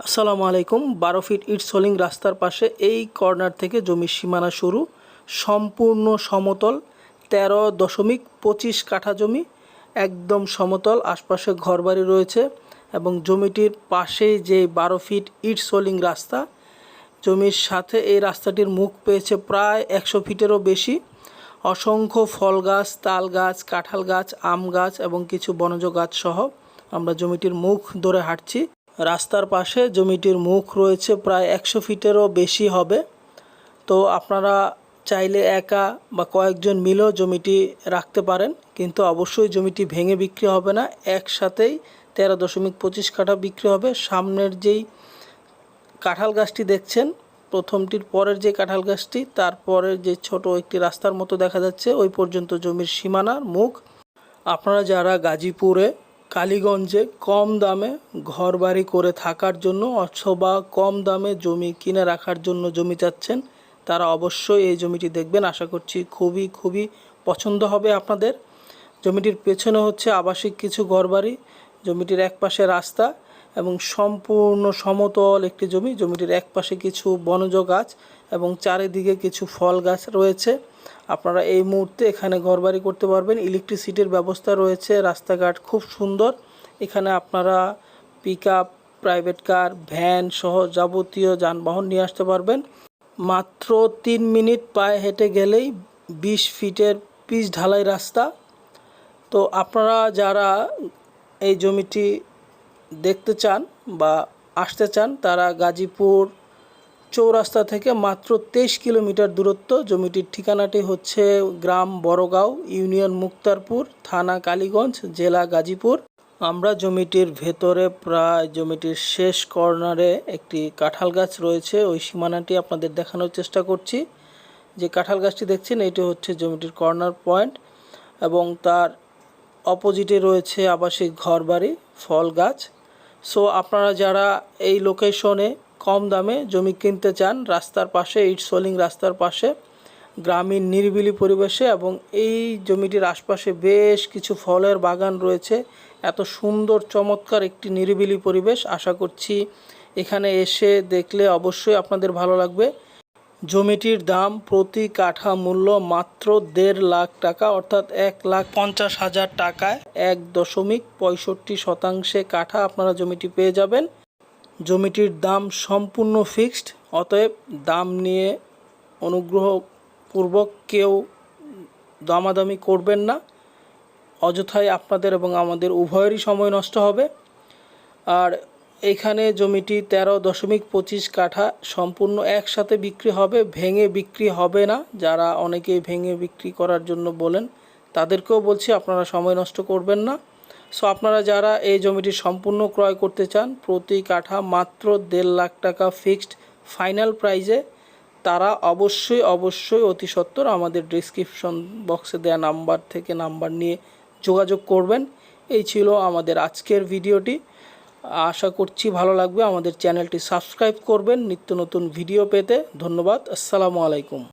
আসসালামু আলাইকুম বারো ফিট ইট সোলিং রাস্তার পাশে এই কর্নার থেকে জমির সীমানা শুরু। সম্পূর্ণ সমতল, তেরো দশমিক পঁচিশ কাঠা জমি, একদম সমতল, আশপাশে ঘরবাড়ি রয়েছে এবং জমিটির পাশেই যে বারো ফিট ইট সোলিং রাস্তা, জমির সাথে এই রাস্তাটির মুখ পেয়েছে প্রায় একশো ফিটেরও বেশি। অসংখ্য ফল গাছ, তাল গাছ, কাঁঠাল গাছ, আম গাছ এবং কিছু বনজ গাছ সহ আমরা জমিটির মুখ ধরে হাঁটছি। রাস্তার পাশে জমিটির মুখ রয়েছে প্রায় একশো ফিটেরও বেশি হবে। তো আপনারা চাইলে একা বা কয়েকজন মিলেও জমিটি রাখতে পারেন, কিন্তু অবশ্যই জমিটি ভেঙে বিক্রি হবে না। একসাথেই তেরো দশমিক পঁচিশ কাঠা বিক্রি হবে। সামনের যেই কাঁঠাল গাছটি দেখছেন, প্রথমটির পরের যে কাঁঠাল গাছটি তারপরের যে ছোট একটি রাস্তার মতো দেখা যাচ্ছে, ওই পর্যন্ত জমির সীমানার মুখ। আপনারা যারা গাজীপুরে কালীগঞ্জে কম দামে ঘরবাড়ি করে থাকার জন্য অথবা কম দামে জমি কিনে রাখার জন্য জমি চাচ্ছেন, তারা অবশ্যই এই জমিটি দেখবেন। আশা করছি খুবই খুবই পছন্দ হবে আপনাদের। জমিটির পেছনে হচ্ছে আবাসিক কিছু ঘরবাড়ি, জমিটির এক পাশে রাস্তা এবং সম্পূর্ণ সমতল একটি জমি। জমিটির এক পাশে কিছু বনজ গাছ এবং চারিদিকে কিছু ফল গাছ রয়েছে। আপনারা এই মুহূর্তে এখানে ঘরবাড়ি করতে পারবেন। ইলেকট্রিসিটির ব্যবস্থা রয়েছে, রাস্তাঘাট খুব সুন্দর। এখানে আপনারা পিক প্রাইভেট কার ভ্যান সহ যাবতীয় যানবাহন নিয়ে আসতে পারবেন। মাত্র তিন মিনিট পায়ে হেঁটে গেলেই বিশ ফিটের পিচ ঢালাই রাস্তা। তো আপনারা যারা এই জমিটি দেখতে চান বা আসতে চান, তারা গাজীপুর চৌরাস্তা থেকে মাত্র তেইশ কিলোমিটার দূরত্ব। জমিটির ঠিকানাটি হচ্ছে গ্রাম বড়গাঁও, ইউনিয়ন মুক্তারপুর, থানা কালীগঞ্জ, জেলা গাজীপুর। আমরা জমিটির ভেতরে প্রায় জমিটির শেষ কর্নারে একটি কাঁঠাল গাছ রয়েছে। ওই সীমানাটি আপনাদের দেখানোর চেষ্টা করছি। যে কাঁঠাল গাছটি দেখছেন, এটি হচ্ছে জমিটির কর্নার পয়েন্ট এবং তার অপোজিটে রয়েছে আবাসিক ঘরবাড়ি, ফল গাছ। সো আপনারা যারা এই লোকেশনে কম দামে জমি কিনতে চান, রাস্তার পাশে, ইট সোলিং রাস্তার পাশে, গ্রামীণ নিরিবিলি পরিবেশে এবং এই জমিটির আশপাশে বেশ কিছু ফলের বাগান রয়েছে। এত সুন্দর, চমৎকার একটি নিরিবিলি পরিবেশ আশা করছি এখানে এসে দেখলে অবশ্যই আপনাদের ভালো লাগবে। জমিটির দাম প্রতি কাঠা মূল্য মাত্র দেড় লাখ টাকা, অর্থাৎ এক লাখ পঞ্চাশ হাজার টাকায় এক দশমিক পঁয়ষট্টি শতাংশে কাঠা আপনারা জমিটি পেয়ে যাবেন। জমিটির দাম সম্পূর্ণ ফিক্সড, অতএব দাম নিয়ে অনুগ্রহপূর্বক কেউ দামাদামি করবেন না। অযথায় আপনাদের এবং আমাদের উভয়েরই সময় নষ্ট হবে। আর এখানে জমিটি তেরো দশমিক পঁচিশ কাঠা সম্পূর্ণ একসাথে বিক্রি হবে, ভেঙে বিক্রি হবে না। যারা অনেকেই ভেঙে বিক্রি করার জন্য বলেন, তাদেরকেও বলছি আপনারা সময় নষ্ট করবেন না। সো আপনারা যারা এই জমিটি সম্পূর্ণ ক্রয় করতে চান, প্রতি কাঠা মাত্র দেড় লাখ টাকা ফিক্সড ফাইনাল প্রাইজে তারা অবশ্যই অবশ্যই অতি সত্বর আমাদের ডিসক্রিপশন বক্সে দেয়া নাম্বার থেকে নাম্বার নিয়ে যোগাযোগ করবেন। এই ছিল আমাদের আজকের ভিডিওটি। আশা করছি ভালো লাগবে। আমাদের চ্যানেলটি সাবস্ক্রাইব করবেন। নিত্য নতুন ভিডিও পেতে ধন্যবাদ। আসসালামু আলাইকুম।